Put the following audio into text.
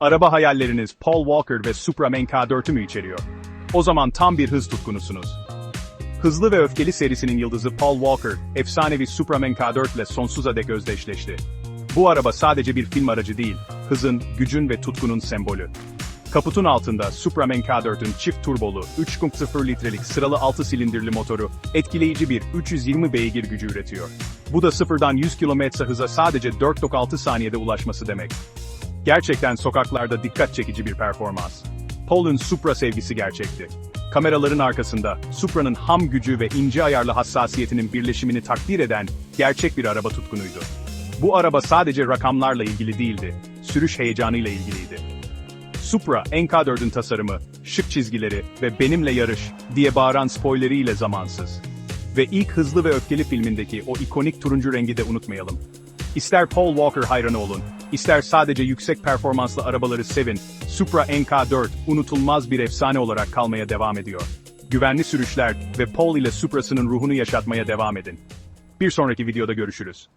Araba hayalleriniz Paul Walker ve Supra MK4'ü mü içeriyor? O zaman tam bir hız tutkunusunuz. Hızlı ve Öfkeli serisinin yıldızı Paul Walker, efsanevi Supra MK4 ile sonsuza dek özdeşleşti. Bu araba sadece bir film aracı değil, hızın, gücün ve tutkunun sembolü. Kaputun altında Supra MK4'ün çift turbolu, 3.0 litrelik sıralı 6 silindirli motoru, etkileyici bir 320 beygir gücü üretiyor. Bu da sıfırdan 100 km hıza sadece 4.6 saniyede ulaşması demek. Gerçekten sokaklarda dikkat çekici bir performans. Paul'un Supra sevgisi gerçekti. Kameraların arkasında Supra'nın ham gücü ve ince ayarlı hassasiyetinin birleşimini takdir eden gerçek bir araba tutkunuydu. Bu araba sadece rakamlarla ilgili değildi, sürüş heyecanıyla ilgiliydi. Supra, NK4'ün tasarımı, şık çizgileri ve benimle yarış diye bağıran spoileriyle zamansız. Ve ilk Hızlı ve Öfkeli filmindeki o ikonik turuncu rengi de unutmayalım. İster Paul Walker hayranı olun, ister sadece yüksek performanslı arabaları sevin, Supra NK4 unutulmaz bir efsane olarak kalmaya devam ediyor. Güvenli sürüşler ve Paul ile Supra'sının ruhunu yaşatmaya devam edin. Bir sonraki videoda görüşürüz.